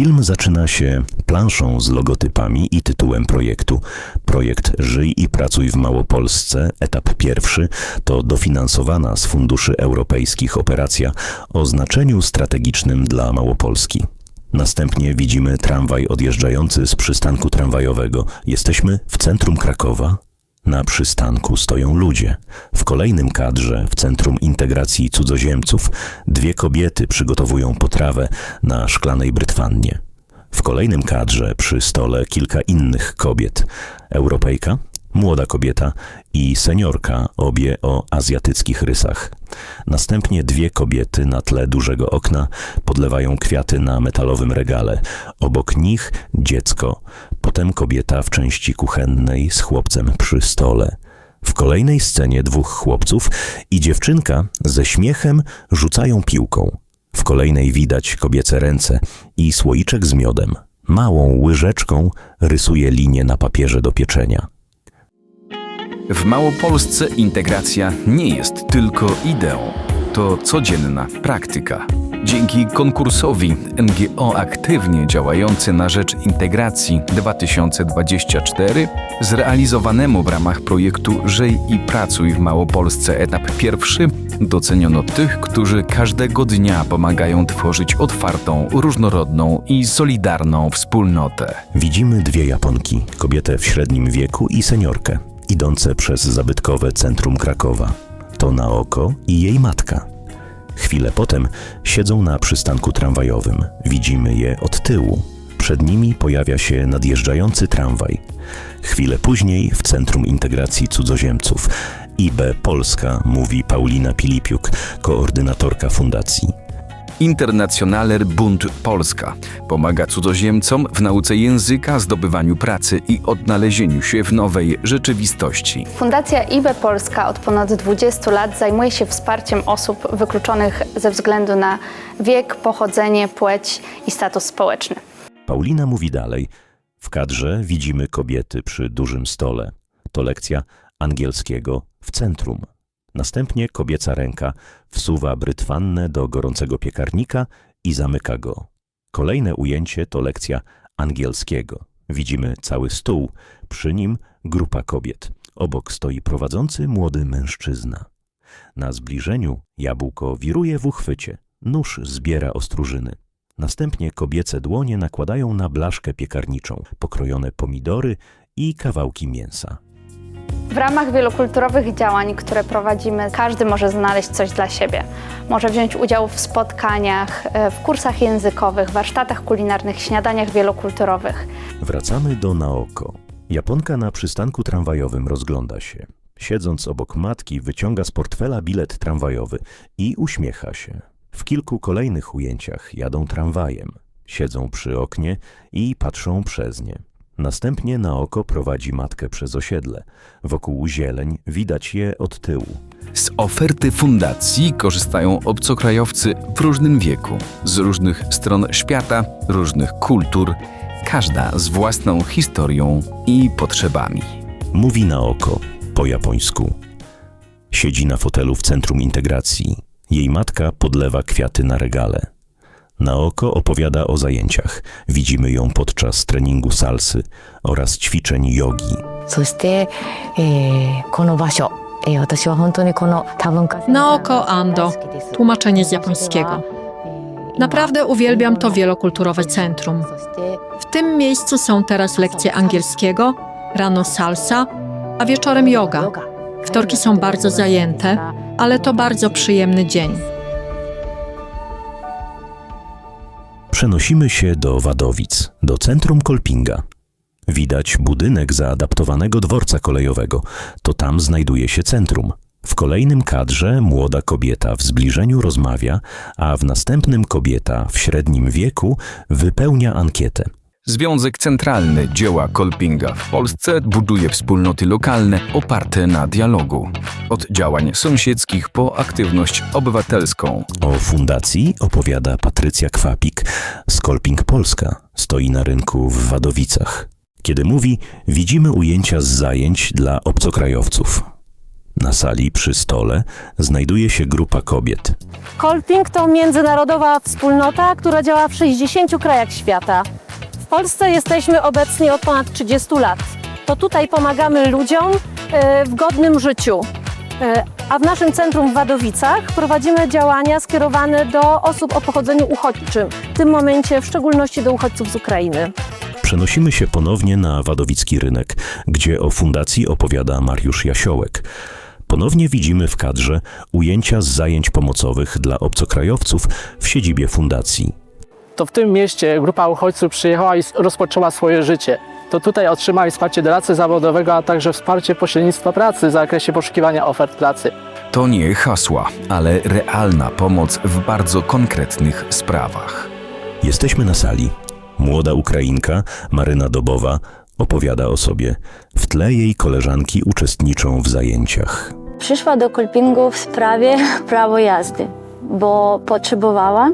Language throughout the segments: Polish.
Film zaczyna się planszą z logotypami i tytułem projektu. Projekt Żyj i pracuj w Małopolsce, etap pierwszy, to dofinansowana z funduszy europejskich operacja o znaczeniu strategicznym dla Małopolski. Następnie widzimy tramwaj odjeżdżający z przystanku tramwajowego. Jesteśmy w centrum Krakowa. Na przystanku stoją ludzie. W kolejnym kadrze, w Centrum Integracji Cudzoziemców, dwie kobiety przygotowują potrawę na szklanej brytwannie. W kolejnym kadrze przy stole kilka innych kobiet. Europejka, młoda kobieta i seniorka, obie o azjatyckich rysach. Następnie dwie kobiety na tle dużego okna podlewają kwiaty na metalowym regale. Obok nich dziecko, potem kobieta w części kuchennej z chłopcem przy stole. W kolejnej scenie dwóch chłopców i dziewczynka ze śmiechem rzucają piłką. W kolejnej widać kobiece ręce i słoiczek z miodem. Małą łyżeczką rysuje linię na papierze do pieczenia. W Małopolsce integracja nie jest tylko ideą, to codzienna praktyka. Dzięki konkursowi NGO aktywnie działające na rzecz integracji 2024, zrealizowanemu w ramach projektu Żyj i pracuj w Małopolsce etap pierwszy, doceniono tych, którzy każdego dnia pomagają tworzyć otwartą, różnorodną i solidarną wspólnotę. Widzimy dwie Japonki, kobietę w średnim wieku i seniorkę, idące przez zabytkowe centrum Krakowa. To Naoko i jej matka. Chwilę potem siedzą na przystanku tramwajowym. Widzimy je od tyłu. Przed nimi pojawia się nadjeżdżający tramwaj. Chwilę później w Centrum Integracji Cudzoziemców IB Polska, mówi Paulina Pilipiuk, koordynatorka fundacji. Internationaler Bund Polska pomaga cudzoziemcom w nauce języka, zdobywaniu pracy i odnalezieniu się w nowej rzeczywistości. Fundacja IBE Polska od ponad 20 lat zajmuje się wsparciem osób wykluczonych ze względu na wiek, pochodzenie, płeć i status społeczny. Paulina mówi dalej. W kadrze widzimy kobiety przy dużym stole. To lekcja angielskiego w centrum. Następnie kobieca ręka wsuwa brytwannę do gorącego piekarnika i zamyka go. Kolejne ujęcie to lekcja angielskiego. Widzimy cały stół, przy nim grupa kobiet. Obok stoi prowadzący młody mężczyzna. Na zbliżeniu jabłko wiruje w uchwycie. Nóż zbiera ostróżyny. Następnie kobiece dłonie nakładają na blaszkę piekarniczą pokrojone pomidory i kawałki mięsa. W ramach wielokulturowych działań, które prowadzimy, każdy może znaleźć coś dla siebie. Może wziąć udział w spotkaniach, e, w kursach językowych, warsztatach kulinarnych, śniadaniach wielokulturowych. Wracamy do Naoko. Japonka na przystanku tramwajowym rozgląda się. Siedząc obok matki, wyciąga z portfela bilet tramwajowy i uśmiecha się. W kilku kolejnych ujęciach jadą tramwajem. Siedzą przy oknie i patrzą przez nie. Następnie Naoko prowadzi matkę przez osiedle. Wokół zieleń widać je od tyłu. Z oferty fundacji korzystają obcokrajowcy w różnym wieku, z różnych stron świata, różnych kultur, każda z własną historią i potrzebami. Mówi Naoko po japońsku. Siedzi na fotelu w centrum integracji. Jej matka podlewa kwiaty na regale. Naoko opowiada o zajęciach. Widzimy ją podczas treningu salsy oraz ćwiczeń jogi. そして、えーこの場所、えー私は本当にこの多文化 Naoko Ando, tłumaczenie z japońskiego. Naprawdę uwielbiam to wielokulturowe centrum. W tym miejscu są teraz lekcje angielskiego, rano salsa, a wieczorem yoga. Wtorki są bardzo zajęte, ale to bardzo przyjemny dzień. Przenosimy się do Wadowic, do centrum Kolpinga. Widać budynek zaadaptowanego dworca kolejowego. To tam znajduje się centrum. W kolejnym kadrze młoda kobieta w zbliżeniu rozmawia, a w następnym kobieta w średnim wieku wypełnia ankietę. Związek Centralny Dzieła Kolpinga w Polsce buduje wspólnoty lokalne oparte na dialogu. Od działań sąsiedzkich po aktywność obywatelską. O fundacji opowiada Patrycja Kwapik z Kolping Polska. Stoi na rynku w Wadowicach. Kiedy mówi, widzimy ujęcia z zajęć dla obcokrajowców. Na sali przy stole znajduje się grupa kobiet. Kolping to międzynarodowa wspólnota, która działa w 60 krajach świata. Polsce jesteśmy obecnie od ponad 30 lat. To tutaj pomagamy ludziom e, w godnym życiu. E, A w naszym centrum w Wadowicach prowadzimy działania skierowane do osób o pochodzeniu uchodźczym, w tym momencie w szczególności do uchodźców z Ukrainy. Przenosimy się ponownie na Wadowicki Rynek, gdzie o fundacji opowiada Mariusz Jasiołek. Ponownie widzimy w kadrze ujęcia z zajęć pomocowych dla obcokrajowców w siedzibie fundacji. To w tym mieście grupa uchodźców przyjechała i rozpoczęła swoje życie. To tutaj otrzymali wsparcie doradcy zawodowego, a także wsparcie pośrednictwa pracy w zakresie poszukiwania ofert pracy. To nie hasła, ale realna pomoc w bardzo konkretnych sprawach. Jesteśmy na sali. Młoda Ukrainka, Maryna Dobowa, opowiada o sobie. W tle jej koleżanki uczestniczą w zajęciach. Przyszła do kolpingu w sprawie prawo jazdy, bo potrzebowała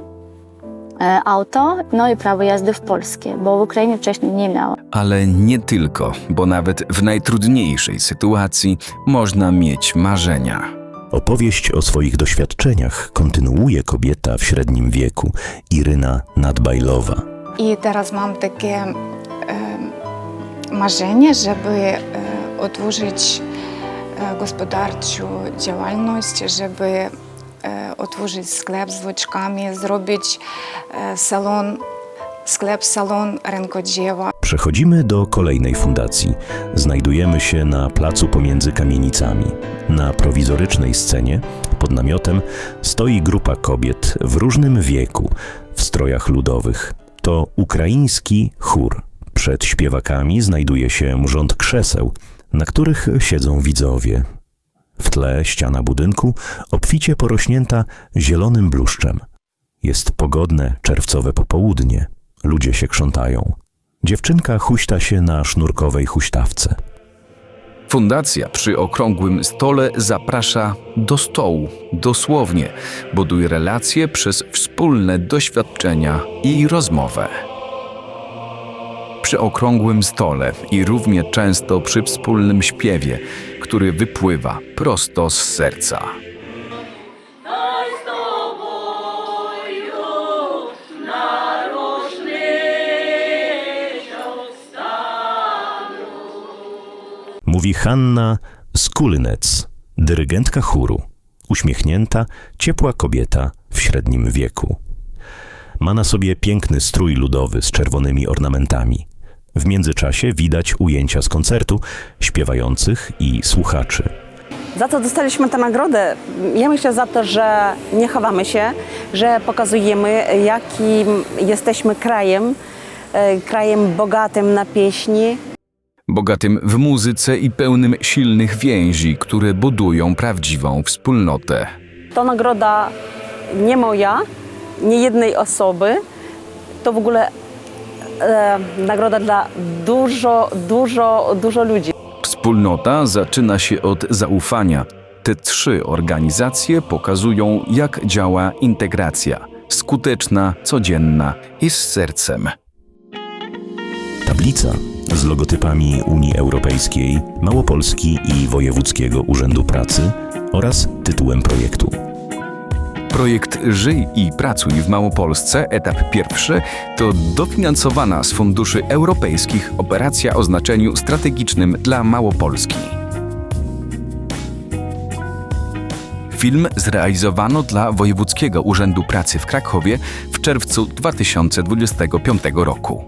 auto, no i prawo jazdy w polskie, bo w Ukrainie wcześniej nie miała. Ale nie tylko, bo nawet w najtrudniejszej sytuacji można mieć marzenia. Opowieść o swoich doświadczeniach kontynuuje kobieta w średnim wieku, Iryna Nadbajlowa. I teraz mam takie e, marzenie, żeby e, otworzyć e, gospodarczą działalność, żeby e, otworzyć sklep z włóczkami, zrobić e, salon, sklep, salon rękodzieła. Przechodzimy do kolejnej fundacji. Znajdujemy się na placu pomiędzy kamienicami. Na prowizorycznej scenie, pod namiotem, stoi grupa kobiet w różnym wieku, w strojach ludowych. To ukraiński chór. Przed śpiewakami znajduje się rząd krzeseł, na których siedzą widzowie. W tle ściana budynku obficie porośnięta zielonym bluszczem. Jest pogodne, czerwcowe popołudnie. Ludzie się krzątają. Dziewczynka huśta się na sznurkowej huśtawce. Fundacja przy okrągłym stole zaprasza do stołu, dosłownie, buduje relacje przez wspólne doświadczenia i rozmowę. Przy okrągłym stole i równie często przy wspólnym śpiewie, który wypływa prosto z serca. Mówi Hanna Skulynec, dyrygentka chóru. Uśmiechnięta, ciepła kobieta w średnim wieku. Ma na sobie piękny strój ludowy z czerwonymi ornamentami. W międzyczasie widać ujęcia z koncertu, śpiewających i słuchaczy. Za co dostaliśmy tę nagrodę? Ja myślę za to, że nie chowamy się, że pokazujemy, jakim jesteśmy krajem, e, krajem bogatym na pieśni, Bogatym w muzyce i pełnym silnych więzi, które budują prawdziwą wspólnotę. To nagroda nie moja, nie jednej osoby. To w ogóle e, nagroda dla dużo, dużo, dużo ludzi. Wspólnota zaczyna się od zaufania. Te trzy organizacje pokazują, jak działa integracja skuteczna, codzienna i z sercem. Tablica z logotypami Unii Europejskiej, Małopolski i Wojewódzkiego Urzędu Pracy oraz tytułem projektu. Projekt Żyj i Pracuj w Małopolsce, etap pierwszy, to dofinansowana z funduszy europejskich operacja o znaczeniu strategicznym dla Małopolski. Film zrealizowano dla Wojewódzkiego Urzędu Pracy w Krakowie w czerwcu 2025 roku.